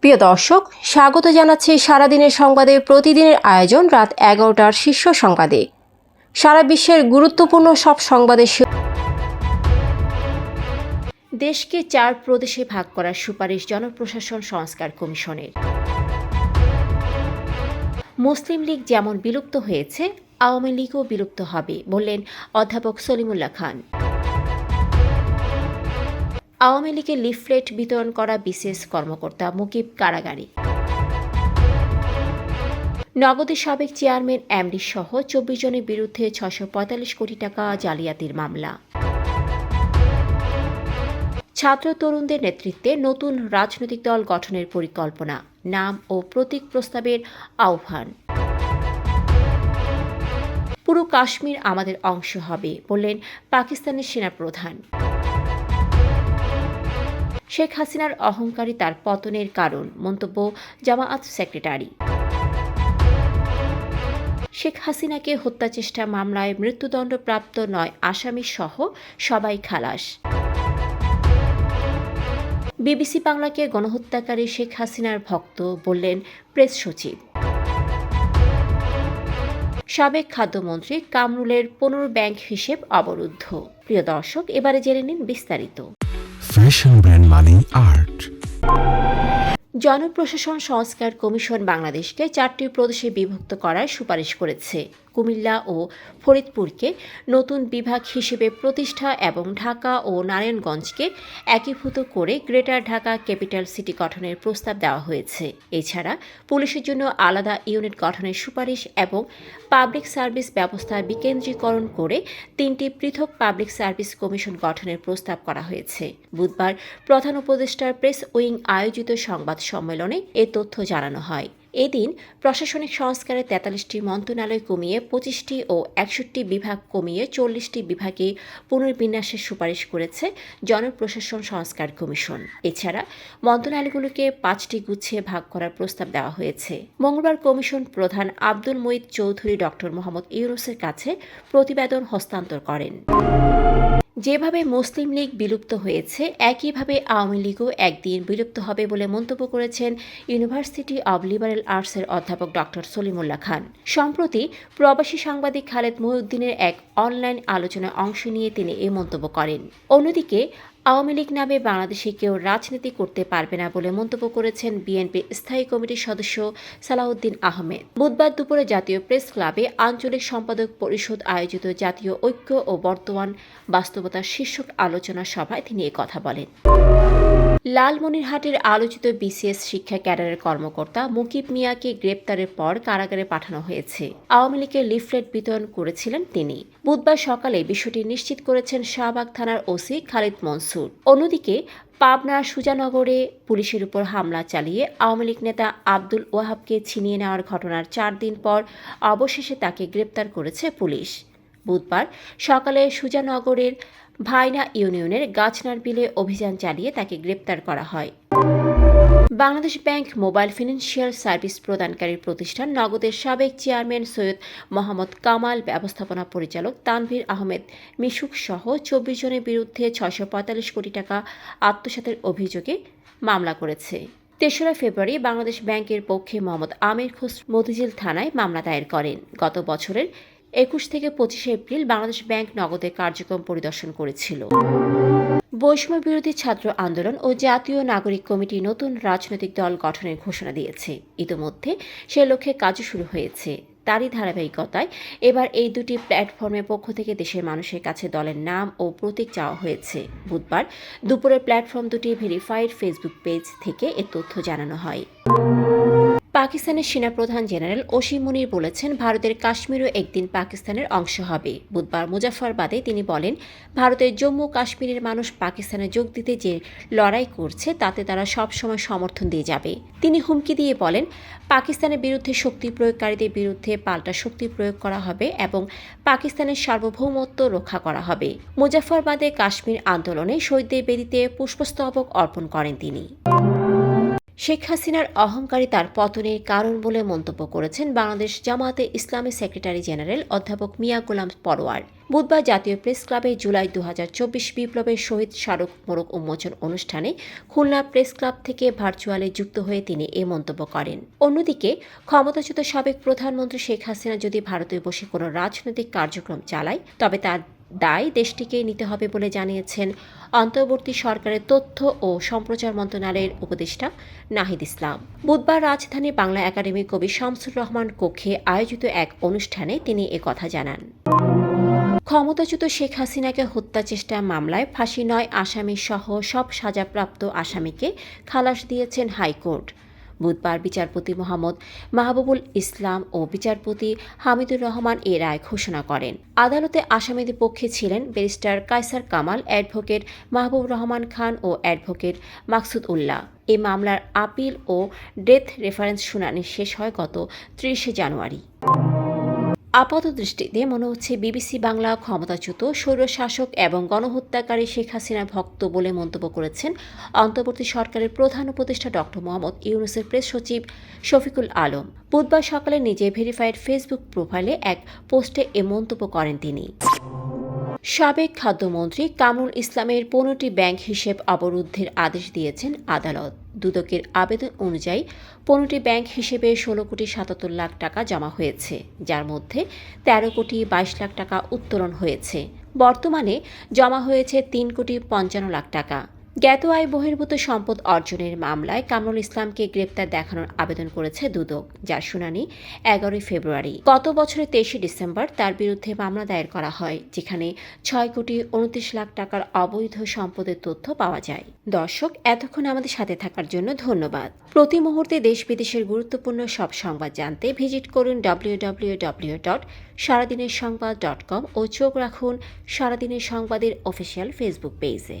প্রিয় দর্শক, স্বাগত জানাচ্ছি সারাদিনের সংবাদে। প্রতিদিনের আয়োজন রাত এগারোটার শীর্ষ সংবাদে। সারা বিশ্বের গুরুত্বপূর্ণ সব সংবাদের শি- দেশকে চার প্রদেশে ভাগ করার সুপারিশ জনপ্রশাসন সংস্কার কমিশনের। মুসলিম লীগ যেমন বিলুপ্ত হয়েছে, আওয়ামী লীগও বিলুপ্ত হবে বললেন অধ্যাপক সলিমুল্লাহ খান। আওয়ামী লীগের লিফলেট বিতরণ করা বিশেষ কর্মকর্তা মুকিব কারাগারে। নগদের সাবেক চেয়ারম্যান এমডি সহ চব্বিশ জনের বিরুদ্ধে ছশো পঁয়তাল্লিশ কোটি টাকা জালিয়াতির মামলা। ছাত্র তরুণদের নেতৃত্বে নতুন রাজনৈতিক দল গঠনের পরিকল্পনা, নাম ও প্রতীক প্রস্তাবের আহ্বান। পুরো কাশ্মীর আমাদের অংশ হবে, বললেন পাকিস্তানের সেনাপ্রধান। শেখ হাসিনার অহংকারী তার পতনের কারণ, মন্তব্য জামায়াত সেক্রেটারি। শেখ হাসিনাকে হত্যা চেষ্টা মামলায় মৃত্যুদণ্ডপ্রাপ্ত নয় আসামি সহ সবাই খালাস। বিবিসি বাংলাকে গণহত্যাকারী শেখ হাসিনার ভক্ত বললেন প্রেস সচিব। সাবেক খাদ্যমন্ত্রী কামরুলের পনেরো ব্যাংক হিসেব অবরুদ্ধ। প্রিয় দর্শক, এবারে জেনে নিন বিস্তারিত। ফ্যাশন ব্র্যান্ড মানে আর্ট জনপ্রশাসন সংস্কার কমিশন বাংলাদেশকে চারটি প্রদেশে বিভক্ত করার সুপারিশ করেছে। কুমিল্লা ও ফরিদপুরকে নতুন বিভাগ হিসেবে প্রতিষ্ঠা এবং ঢাকা ও নারায়ণগঞ্জকে একীভূত করে গ্রেটার ঢাকা ক্যাপিটাল সিটি গঠনের প্রস্তাব দেওয়া হয়েছে। এছাড়া পুলিশের জন্য আলাদা ইউনিট গঠনের সুপারিশ এবং পাবলিক সার্ভিস ব্যবস্থা বিকেন্দ্রীকরণ করে তিনটি পৃথক পাবলিক সার্ভিস কমিশন গঠনের প্রস্তাব করা হয়েছে। বুধবার প্রধান উপদেষ্টার প্রেস উইং আয়োজিত সংবাদ সম্মেলনে এ তথ্য জানানো হয়। এদিন প্রশাসনিক সংস্কারে তেতাল্লিশটি মন্ত্রণালয় কমিয়ে পঁচিশটি ও একষট্টি বিভাগ কমিয়ে চল্লিশটি বিভাগে পুনর্বিন্যাসের সুপারিশ করেছে জনপ্রশাসন সংস্কার কমিশন। এছাড়া মন্ত্রণালয়গুলোকে পাঁচটি গুচ্ছে ভাগ করার প্রস্তাব দেওয়া হয়েছে। মঙ্গলবার কমিশন প্রধান আব্দুল মঈদ চৌধুরী ডক্টর মোহাম্মদ ইউনুসের কাছে প্রতিবেদন হস্তান্তর করেন। যেভাবে মুসলিম লীগ বিলুপ্ত হয়েছে, একইভাবে আওয়ামী লীগও একদিন বিলুপ্ত হবে বলে মন্তব্য করেছেন ইউনিভার্সিটি অব লিবারেল আর্টসের অধ্যাপক ডক্টর সলিমুল্লাহ খান। সম্প্রতি প্রবাসী সাংবাদিক খালেদ মহিউদ্দিনের এক অনলাইন আলোচনায় অংশ নিয়ে তিনি এ মন্তব্য করেন। অন্যদিকে আওয়ামী লীগ নামে বাংলাদেশে কেউ রাজনীতি করতে পারবে না বলে মন্তব্য করেছেন বিএনপির স্থায়ী কমিটির সদস্য সালাউদ্দিন আহমেদ। বুধবার দুপুরে জাতীয় প্রেস ক্লাবে আঞ্চলিক সম্পাদক পরিষদ আয়োজিত জাতীয় ঐক্য ও বর্তমান বাস্তবতা শীর্ষক আলোচনা সভায় তিনি কথা বলেন। লালমনিরহাটের আলোচিত বিসিএস শিক্ষা ক্যাডারের কর্মকর্তা মুকিব মিয়াকে গ্রেপ্তারের পর কারাগারে পাঠানো হয়েছে। আওয়ামী লীগের লিফলেট বিতরণ করেছিলেন তিনি। বুধবার সকালে বিষয়টি নিশ্চিত করেছেন শাহবাগ থানার ওসি খালিদ মনসুর। অন্যদিকে পাবনার সুজানগরে পুলিশের উপর হামলা চালিয়ে আওয়ামী লীগ নেতা আব্দুল ওয়াহাবকে ছিনিয়ে নেওয়ার ঘটনার চার দিন পর অবশেষে তাকে গ্রেপ্তার করেছে পুলিশ। বুধবার সকালে সুজানগরের ভাইনা ইউনিয়নের গাছনার বিলে অভিযান চালিয়ে তাকে গ্রেপ্তার করা হয়। Bangladesh bank mobile financial service প্রদানকারী প্রতিষ্ঠান নগদের সাবেক চেয়ারম্যান সৈয়দ মোহাম্মদ কামাল, ব্যবস্থাপনা পরিচালক তানভীর আহমেদ, মিশুক সহ চব্বিশ জনের বিরুদ্ধে ছয়শো পঁয়তাল্লিশ কোটি টাকা আত্মসাতের অভিযোগে মামলা করেছে। তেসরা ফেব্রুয়ারি বাংলাদেশ ব্যাংকের পক্ষে মোহাম্মদ আমির খসরু মতিঝিল থানায় মামলা দায়ের করেন। গত বছরের একুশ থেকে পঁচিশে এপ্রিল বাংলাদেশ ব্যাংক নগদের কার্যক্রম পরিদর্শন করেছিল। বৈষম্য বিরোধী ছাত্র আন্দোলন ও জাতীয় নাগরিক কমিটি নতুন রাজনৈতিক দল গঠনের ঘোষণা দিয়েছে। ইতোমধ্যে সে লক্ষ্যে কাজও শুরু হয়েছে। তারই ধারাবাহিকতায় এবার এই দুটি প্ল্যাটফর্মের পক্ষ থেকে দেশের মানুষের কাছে দলের নাম ও প্রতীক চাওয়া হয়েছে। বুধবার দুপুরে প্ল্যাটফর্ম দুটি ভেরিফাইড ফেসবুক পেজ থেকে এ তথ্য জানানো হয়। পাকিস্তানের সেনাপ্রধান জেনারেল ওসিম মুনির বলেছেন, ভারতের কাশ্মীরও একদিন পাকিস্তানের অংশ হবে। বুধবার মুজাফরবাদে তিনি বলেন, ভারতের জম্মু কাশ্মীরের মানুষ পাকিস্তানে যোগ দিতে যে লড়াই করছে, তাতে তারা সবসময় সমর্থন দিয়ে যাবে। তিনি হুমকি দিয়ে বলেন, পাকিস্তানের বিরুদ্ধে শক্তি প্রয়োগকারীদের বিরুদ্ধে পাল্টা শক্তি প্রয়োগ করা হবে এবং পাকিস্তানের সার্বভৌমত্ব রক্ষা করা হবে। মুজাফরবাদে কাশ্মীর আন্দোলনে শহীদদের বেদিতে পুষ্পস্তবক অর্পণ করেন তিনি। শেখ হাসিনার অহংকারী তার পতনের কারণ বলে মন্তব্য করেছেন বাংলাদেশ জামায়াতে ইসলামী সেক্রেটারি জেনারেল অধ্যাপক মিয়া গোলাম পরোয়ার। বুধবার জাতীয় প্রেস ক্লাবে জুলাই দু হাজার চব্বিশ বিপ্লবের শহীদ স্মারক মোড়ক উন্মোচন অনুষ্ঠানে খুলনা প্রেস ক্লাব থেকে ভার্চুয়ালে যুক্ত হয়ে তিনি এ মন্তব্য করেন। অন্যদিকে, ক্ষমতাচ্যুত সাবেক প্রধানমন্ত্রী শেখ হাসিনা যদি ভারতে বসে কোনো রাজনৈতিক কার্যক্রম চালায়, তবে তার দায় দেশটিকে নিতে হবে বলে জানিয়েছেন অন্তর্বর্তী সরকারের তথ্য ও সম্প্রচার মন্ত্রণালয়ের উপদেষ্টা নাহিদ ইসলাম। বুধবার রাজধানী বাংলা একাডেমি কবি শামসুর রহমান কক্ষে আয়োজিত এক অনুষ্ঠানে তিনি একথা জানান। ক্ষমতাচ্যুত শেখ হাসিনাকে হত্যা চেষ্টা মামলায় ফাঁসি নয় আসামি সহ সব সাজাপ্রাপ্ত আসামিকে খালাস দিয়েছেন হাইকোর্ট। বুধবার বিচারপতি মোহাম্মদ মাহবুবুল ইসলাম ও বিচারপতি হামিদুর রহমান এ রায় ঘোষণা করেন। আদালতে আসামিদের পক্ষে ছিলেন ব্যারিস্টার কায়সার কামাল, অ্যাডভোকেট মাহবুব রহমান খান ও অ্যাডভোকেট মাকসুদ উল্লাহ। এ মামলার আপিল ও ডেথ রেফারেন্স শুনানি শেষ হয় গত ত্রিশে জানুয়ারি। আপাত দৃষ্টিতে মনে হচ্ছে বিবিসি বাংলা ক্ষমতাচ্যুত, স্বৈরশাসক এবং গণহত্যাকারী শেখ হাসিনার ভক্ত বলে মন্তব্য করেছেন অন্তর্বর্তী সরকারের প্রধান উপদেষ্টা ডক্টর মোহাম্মদ ইউনুসের প্রেস সচিব শফিকুল আলম। বুধবার সকালে নিজে ভেরিফাইড ফেসবুক প্রোফাইলে এক পোস্টে এ মন্তব্য করেন তিনি। সাবেক খাদ্যমন্ত্রী কামরুল ইসলামের পনেরোটি ব্যাংক হিসেব অবরুদ্ধের আদেশ দিয়েছেন আদালত। দুদকের আবেদন অনুযায়ী পনেরোটি ব্যাংক হিসেবে ষোলো কোটি সাতাত্তর লাখ টাকা জমা হয়েছে, যার মধ্যে তেরো কোটি বাইশ লাখ টাকা উত্তোলন হয়েছে। বর্তমানে জমা হয়েছে তিন কোটি পঞ্চান্ন লাখ টাকা। জ্ঞাত আয় বহির্ভূত সম্পদ অর্জনের মামলায় কামরুল ইসলামকে গ্রেপ্তার দেখানোর আবেদন করেছে দুদক যার শুনানি এগারোই ফেব্রুয়ারি। গত বছরের তেইশে ডিসেম্বর তার বিরুদ্ধে মামলা দায়ের করা হয়, যেখানে ছয় কোটি উনত্রিশ লাখ টাকার অবৈধ সম্পদের তথ্য পাওয়া যায়। দর্শক, এতক্ষণ আমাদের সাথে থাকার জন্য ধন্যবাদ। প্রতি মুহূর্তে দেশ বিদেশের গুরুত্বপূর্ণ সব সংবাদ জানতে ভিজিট করুন ডাব্লিউ ডট সারাদিনের সংবাদ ডট কম ও চোখ রাখুন সারাদিনের সংবাদের অফিসিয়াল ফেসবুক পেজে।